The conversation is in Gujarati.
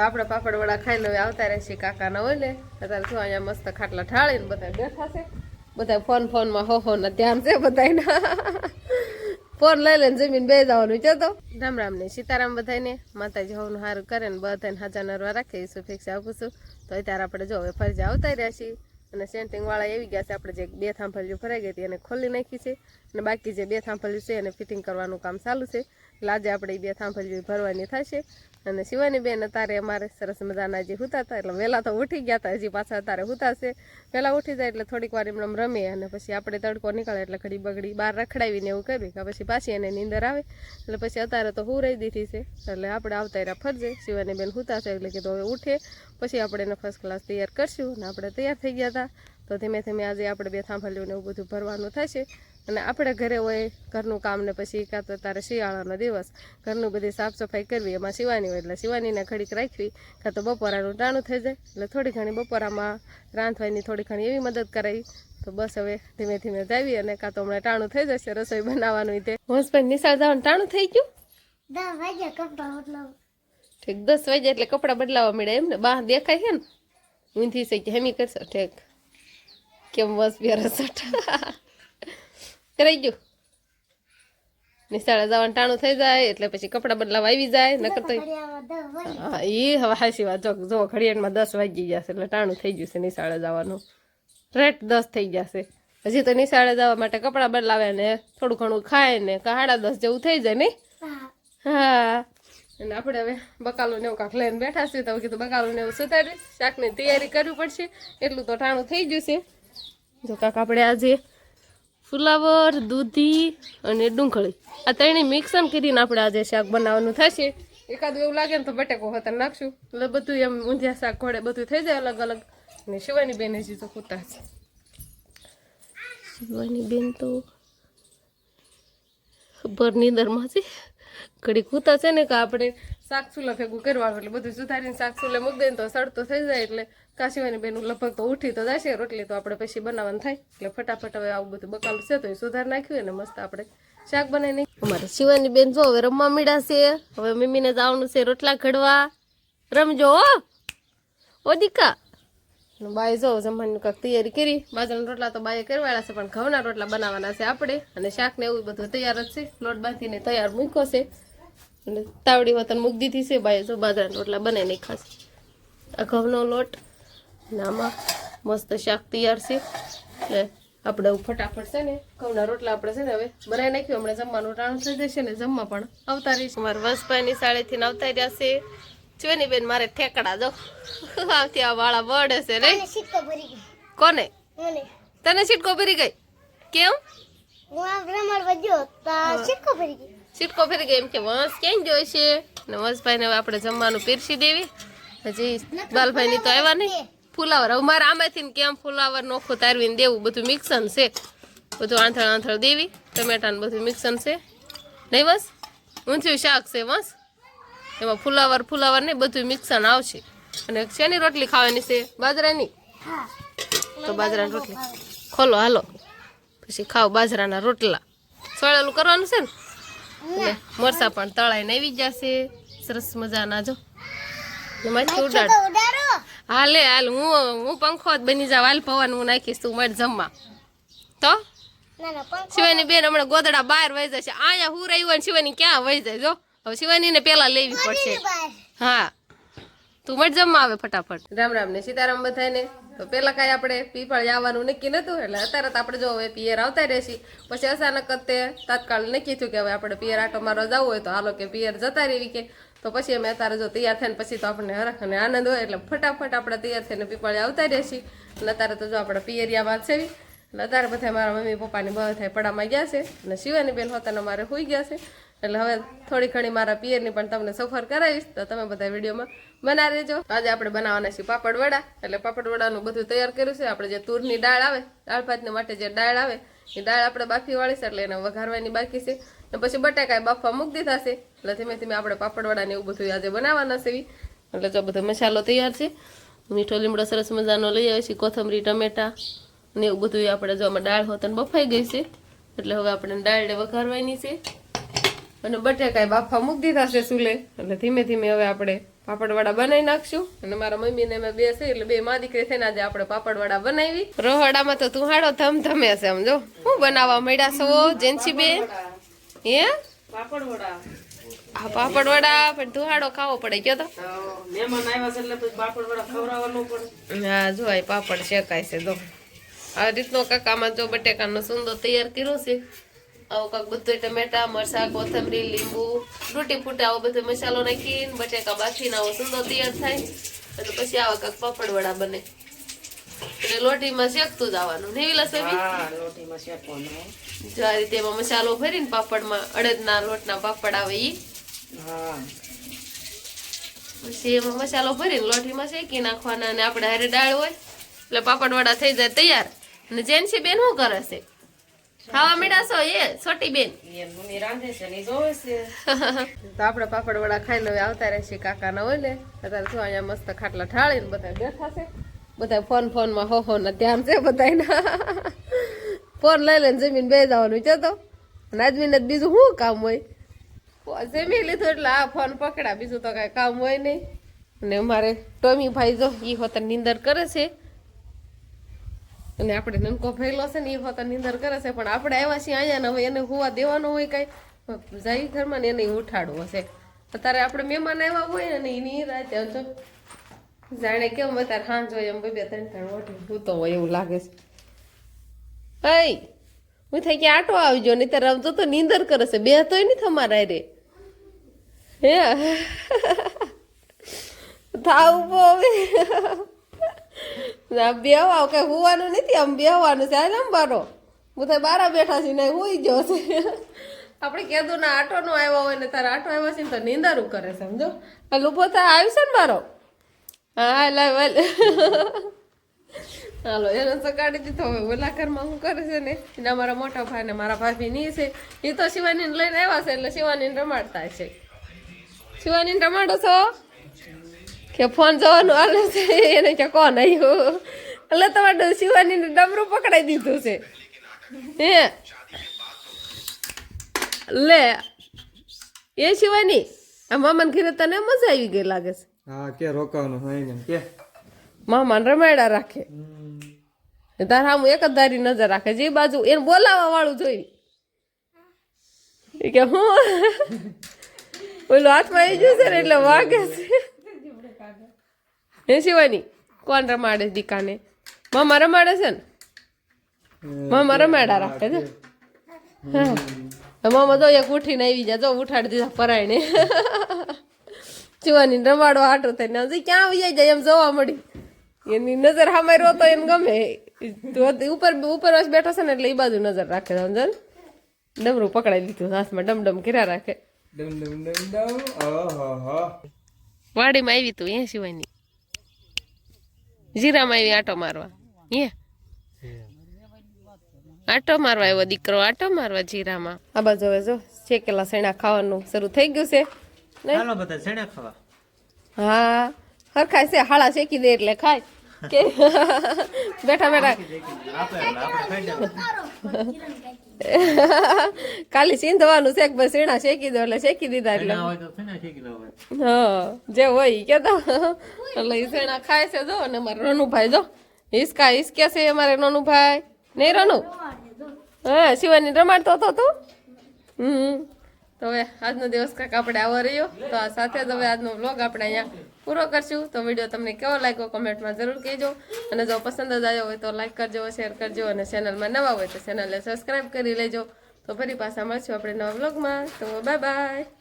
તો આપણે પાપડ વડા ખાઈને હવે આવતા રહેશે કાકાના હોય ને અત્યારે શું અહીંયા મસ્ત ખાટલા ઠાળીને બધા બેઠા છે. બધા ફોન ફોનમાં હો હો ધ્યાન છે બધાયના. ફોન લઈ લઈને જમીન બે જવાનું છે તો. રામ રામ ને સીતારામ બધાને માતાજી હોવાનું સારું કરે ને બધાને હાજા નરવા રાખે, એ ફિક્સ આપું છું. તો અત્યારે આપણે જો હવે ફરજા આવતા રહ્યા છીએ અને સેન્ટિંગ વાળા એવી ગયા છે, આપણે જે બે થાંભલીઓ ભરાઈ ગઈ હતી એને ખોલી નાખી છે અને બાકી જે બે થાંભલીઓ છે એને ફિટિંગ કરવાનું કામ ચાલુ છે. એટલે આજે આપણે બે થાંભલીઓ ભરવાની થશે. અને શિવાની બેન અત્યારે અમારે સરસ મજાના જે હુતા હતા, એટલે વહેલા તો ઉઠી ગયા હતા, હજી પાછા અત્યારે હુતાશે વહેલા ઉઠી જાય એટલે થોડીક વાર એમને રમે અને પછી આપણે તડકો નીકળે એટલે ઘડી બગડી બહાર રખડાવીને એવું કરી કે પછી પાછી એને નીંદર આવે. એટલે પછી અત્યારે તો હું રહી દીધી છે, એટલે આપણે આવતા રહ્યા ફરજે, શિવાની બેન હુતા છે એટલે કીધું હવે ઉઠે, પછી આપણે એને ફર્સ્ટ ક્લાસ તૈયાર કરશું અને આપણે તૈયાર થઈ ગયા હતા. તો ધીમે ધીમે આજે આપણે બે થાંભલીઓને એવું બધું ભરવાનું થશે અને આપણે ઘરે હોય ઘરનું કામ ને પછી કાં તો તારે શિયાળાનો દિવસ. ઘરનું બધી સાફ સફાઈ કરવી એમાં શિવાની હોય એટલે શિવાનીને ઘડીક રાખવી કાં તો બપોરાનું ટાણું થઈ જાય એટલે થોડી ઘણી બપોરામાં રાંધવાની થોડી ઘણી એવી મદદ કરાવી. તો બસ હવે ધીમે ધીમે જાવી અને કાં તો હમણાં ટાણું થઈ જશે રસોઈ બનાવવાનું તે. હોસ્પિટલ નિશાળ જવાનું ટાણું થઈ ગયું? ઠીક દસ વાગ્યા એટલે કપડાં બદલાવા મળે એમ ને બહાર દેખાય છે ને? ઊંધી છે કે હેમી કરશો ઠીક. કેમ બસ બેરસટ કરાઈ ગયું. નિશાળે જવાનું ટાણું થઈ જાય એટલે પછી કપડાં બદલાવા આવી જાય નકર તો હા એ હવે હાસી વાત. જો જો ઘડિયાળમાં દસ વાગી જશે એટલે ટાણું થઈ ગયું છે નિશાળે જવાનું. રેટ દસ થઈ જશે હજી તો નિશાળે જવા માટે કપડાં બદલાવે ને થોડું ઘણું ખાય ને સાડા દસ જેવું થઈ જાય નહીં હા. હા. અને આપણે હવે બકાલું ને એવું કાંક લઈને બેઠા છીએ તો કીધું બકાલું ને એવું સુધારીશ. શાકની તૈયારી કરવી પડશે. એટલું તો ટાણું થઈ ગયું છે. જો કાંક આપણે આજે ફુલાવર, દૂધી અને ડુંગળી. આ ત્રણેય મિક્સન કરીને આપણે આજે શાક બનાવવાનું થશે. એકાદું એવું લાગે ને તો બટેકો હતા નાખશું. એટલે બધું એમ ઊંધિયા શાક ઘોડે બધું થઈ જાય અલગ અલગ. અને શિવાની બેન હજી તો ખૂતા છે શિવાની બેન તો ભરની નીંદરમાં છે. ઘડી કૂતા છે ને કે આપણે શાક ચૂલા ભેગું કરવાનું એટલે બધું સુધારીને શાક ચૂલે મૂકી દઈને તો સડતો થઈ જાય એટલે કાશીવાની બેન લગભગ તો ઉઠી તો જશે, રોટલી તો આપણે પછી બનાવવાનું થાય. એટલે ફટાફટ હવે આવું બધું બકાલું છે તો એ સુધાર નાખ્યું અને મસ્ત આપણે શાક બનાવી નાખ્યું. અમારે શિવાની બેન જો હવે રમવા મીડા છે, હવે મમ્મીને જવાનું છે રોટલા ઘડવા. રમજો ઓ દીકા. બાય જો જમવાની કાંક તૈયારી કરી. બાજરાના રોટલા તો બાએ કરવાના છે, પણ ઘઉંના રોટલા બનાવવાના છે આપણે. અને શાક ને એવું બધું તૈયાર જ છે. લોટ બાંધીને તૈયાર મૂક્યો છે. અને તાવડી વતન મૂકી દીધી છે બાય જો બાજરાના રોટલા બનાવીને ખાશે આ ઘઉંનો લોટ અને આમાં મસ્ત શાક તૈયાર છે. એટલે આપણે ફટાફટ છે ને ઘઉંના રોટલા આપણે છે ને હવે બનાવી નાખ્યું. હમણાં જમવાનું રાણું થઈ જશે ને જમવા પણ આવતા રહીશું. મારા વસભાઈની શાળેથી આવતા રહ્યા છે. જોની બેન મારે ઠેકડા દો આવતી આ વાળા વડે છે ગઈ. કોને? તને છીટકો ભરી ગઈ? કેમ? હું આ રમાડવા ગયો તો સિક્કો ભરી ગઈ. સિટકો ફેરી ગઈ એમ કે વંશ ક્યાં જોઈ છે? ને વંશભાઈને હવે આપણે જમવાનું પીરસી દેવી. હજી બાલભાઈની તો આવ્યા નહીં. ફુલાવર. હવે મારે આમાંથી ને કેમ ફુલાવર નોખું તારવીને દેવું? બધું મિક્સન છે. બધું આંથળ આંથળ દેવી. ટમેટા બધું મિક્સન છે. નહીં વંશ? ઊંધિયું શાક છે વંશ? એમાં ફુલાવર ફુલાવર નહીં, બધું મિક્સન આવશે. અને શેની રોટલી ખાવાની છે? બાજરાની? તો બાજરાની રોટલી. ખોલો, હાલો. પછી ખાવ બાજરાના રોટલા. સોળેલું કરવાનું છે ને? મરસા પણ તળાઈને આવી જશે. સરસ મજાના જો. એમાંથી ઉડાડ. હાલે હાલ હું હું પંખો જ બની જાવ હાલ પવન હું નાખીશ તું મળ જમવા. તો? ના ના શિવાની બેન હમણાં ગોદડા બહાર વહી જશે. અહીંયા હું રહ્યું હોય શિવાની ક્યાં વહી જાય જો. હવે શિવાનીને પેલા લેવી પડશે. હા. તું મત જમવા આવે ફટાફટ. રામ રામ ને સીતારામ બધાને તો પેલા કાંઈ આપણે પીપળ આવવાનું નક્કી નતું, એટલે અત્યારે તો આપણે જો હવે પિયર આવતા રહેશી. પછી અચાનક તે તાત્કાળ નક્કી થયું કે હવે આપણે પિયર આટો મારો જવું હોય તો હાલો કે પિયર જતા રહેવી કે. તો પછી અમે અત્યારે જો તૈયાર થઈને પછી તો આપણને હરખ અને આનંદ હોય, એટલે ફટાફટ આપણે તૈયાર થઈને પીપળે આવતા રહેશી. અને અત્યારે તો જો આપણે પિયરિયામાં છે. અને અત્યારે બધા મારા મમ્મી પપ્પાની બધા પડામાં ગયા છે. અને શિવાની બેન હોતાના મારે હોઈ ગયા છે. એટલે હવે થોડી ઘણી મારા પિયરની પણ તમને સફર કરાવીશ, તો તમે બધા વિડીયોમાં બના રહેજો. આજે આપણે બનાવવાના છીએ પાપડ વડા. એટલે પાપડ વડાનું બધું તૈયાર કર્યું છે. આપણે જે તુરની દાળ આવે, દાળ ભાતને માટે જે દાળ આવે, એ દાળ આપણે બાફી વાળી છે, એટલે એને વઘારવાની બાકી છે. ને પછી બટાકા બાફવા મૂકી દીધા છે. એટલે ધીમે ધીમે આપણે પાપડ વડાને એવું બધું આજે બનાવવાના છે. એટલે જો બધો મસાલો તૈયાર છે. મીઠો, લીમડો, સરસ મજાનો લઈ આવે છે કોથમરી, ટમેટા ને એવું બધું આપણે જો આમાં દાળ હોતન બફાઈ ગઈ છે. એટલે હવે આપણે દાળને વઘારવાની છે. અને બટેકા બાફા મૂકી દીધા છે ચૂલે. એટલે ધીમે ધીમે હવે આપણે પાપડવાળા બનાવી નાખશું. અને મારા મમ્મી ને અમે બે છે એટલે બે માં દીકરી થઈને આજે આપણે પાપડવાળા બનાવી. રોહડામાં તો તું હાડો ધમ ધમે છે સમજો. હું બનાવવા મળ્યા છો જેન્સી બેન હે પાપડ વડા પણ તું હાડો ખાવો પડે કયો તો. મહેમાન આવ્યા છે એટલે પછી પાપડ વડા ખવડાવવાનું પડે હા જો આ પાપડ શેકાય છે તો આ રીતનો કાકામાં જો બટેકાનો સુંદર તૈયાર કર્યો છે. આવો કાંક બધું ટમેટા મરચા કોથમરી લીંબુ તૂટી ફૂટે આવો બધો મસાલો નાખીને બટેકા બાફીને આવો સુંદર તૈયાર થાય. એટલે પછી આવા કાંક પાપડ વડા બને. એટલે લોટીમાં શેકતું જવાનું. ને વિલાસ હા લોટીમાં શેકવાનું. હો. જો આ રીતે એમાં મસાલો ભરીને પાપડમાં અડદના લોટના પાપડ આવે ઈ. પછી એમાં મસાલો ભરીને લોટીમાં શેકી નાખવાના અને આપણે હારે દાળ હોય એટલે પાપડ વડા થઈ જાય તૈયાર. અને જેન્સી બેન શું કરે છે? ખાવા મીડાશો એ છોટી બેન છે ને છે. તો આપણે પાપડ વડા ખાઈને હવે આવતા રહેશે કાકાના હોય ને. અત્યારે શું અહીંયા મસ્ત ખાટલા ઠાળીને બધા બેઠા છે. બધા ફોન ફોનમાં હો હો ના ધ્યાન છે બધાના ફોન લઈ લઈને જમીન બે જવાનું છે તો. જ બીજું શું કામ હોય? જમી લીધું એટલે આ ફોન પકડા બીજું તો કાંઈ કામ હોય નહીં. અને અમારે ટોમી ભાઈ જો એ હોત નીંદર કરે છે. અને આપણે નનકો ફેલો છે ને એ હોતા નીંદર કરે છે, પણ આપણે આવ્યા છીએ અહીંયા ને હવે એને હોવા દેવાનું હોય કાંઈ. જાય ઘરમાં ને એને ઉઠાડવો છે. અત્યારે આપણે મહેમાન આવ્યા હોય ને એની રાતે જો જાણે કેમ અત્યારે હાંજ હોય એમ બે ત્રણ ત્રણ ઓઠી સૂતો હોય એવું લાગે છે. હઈ, હું થઈ કે આટો આવજો નહીં ત્યારે રમતો તો નીંદર કરે છે. બે તોય નહીં તમારા રે. હે? થાવું હવે. બેહવા કે હોવાનું નથી આમ બેહવાનું છે. આમ બારો હું તો બારા બેઠા છે ને હોઈ ગયો છે. આપણે કીધું ના આટો નો આવ્યો હોય ને તારે આટો આવ્યો છે ને તો નીંદરું કરે સમજો? હાલ ઊભો થાય આવ્યું છે ને મારો? હા એટલે હાલ હાલો. એને સગાડી દીધો. હવે ઓલા ઘરમાં હું કરે છે ને એના મારા મોટા ભાઈ ને મારા ભાભી ની છે. એ તો શિવાની લઈને આવ્યા છે એટલે શિવાની રમાડતા છે શિવાની રમાડો છો? કે ફોન જવાનું હાલે છે એને કે કોણ આવ્યું એટલે તમારે શિવાની ડમરું પકડાઈ દીધું છે. હે? લે એ શિવાની આ મામાને ઘરે તને મજા આવી ગઈ લાગે છે? હા કે રોકાવાનું હોય ને કે. મામાને રમાડા રાખે. તાર આમ એક જ ધારી નજર રાખે જે બાજુ એને બોલાવા વાળું જોઈ. કે હું? ઓલો હાથમાં આવી ગયું છે ને એટલે વાગે છે. હે સિવાયની કોણ રમાડે દીકાને? મામા રમાડે છે ને? મામા રમાડા રાખે છે? હા. મામા તો એક ઉઠીને આવી જાય તો ઉઠાડી દીધા પરાયણે. જુવાની રમાડો આટો થઈને હજી ક્યાં આવી જાય એમ જોવા મળી. એની નજર સામે તો એને ગમે. તો ઉપર ઉપર વાસ બેઠો છે ને એટલે એ બાજુ નજર રાખે સમજો ને ડમરું પકડાઈ લીધું હાથમાં ડમડમ કર્યા રાખે. ડમ ડમ કર્યા રાખે વાડીમાં આવી તું એ સિવાયની જીરામાં આવી આટો મારવા. હે? આટો મારવા આવ્યો દીકરો આટો મારવા જીરામાં આ બાજુ હવે જો શેકેલા સેણા ખાવાનું શરૂ થઈ ગયું છે. ચાલો બધા સેણા ખાવા. હા હરખાય છે હાળા શેકી દે એટલે ખાય. કે બેઠા બેઠા. ખાલી સીંધવાનું છે બસ એના શેકી દો એટલે શેકી દીધા એટલે. હા જે હોય કે તો એટલે ઈસેણા ખાય છે જો અને મારે રનુભાઈ જો. હિસકા હિસકે છે અમારે રનુભાઈ. નહીં રનુ? હા શિવાની રમાડતો હતો તું? હમ. તો હવે આજનો દિવસ કાંક આપણે આવો રહ્યો. તો આ સાથે જ હવે આજનો વ્લોગ આપણે અહીંયા પૂરો કરશું. તો વીડિયો તમને કેવો લાગ્યો કમેન્ટમાં જરૂર કહેજો. અને જો પસંદ જ આવ્યો હોય તો લાઈક કરજો શેર કરજો અને ચેનલમાં નવા હોય તો ચેનલને સબસ્ક્રાઈબ કરી લેજો. તો ફરી પાછા મળશું આપણે નવા વ્લોગમાં તો બાય બાય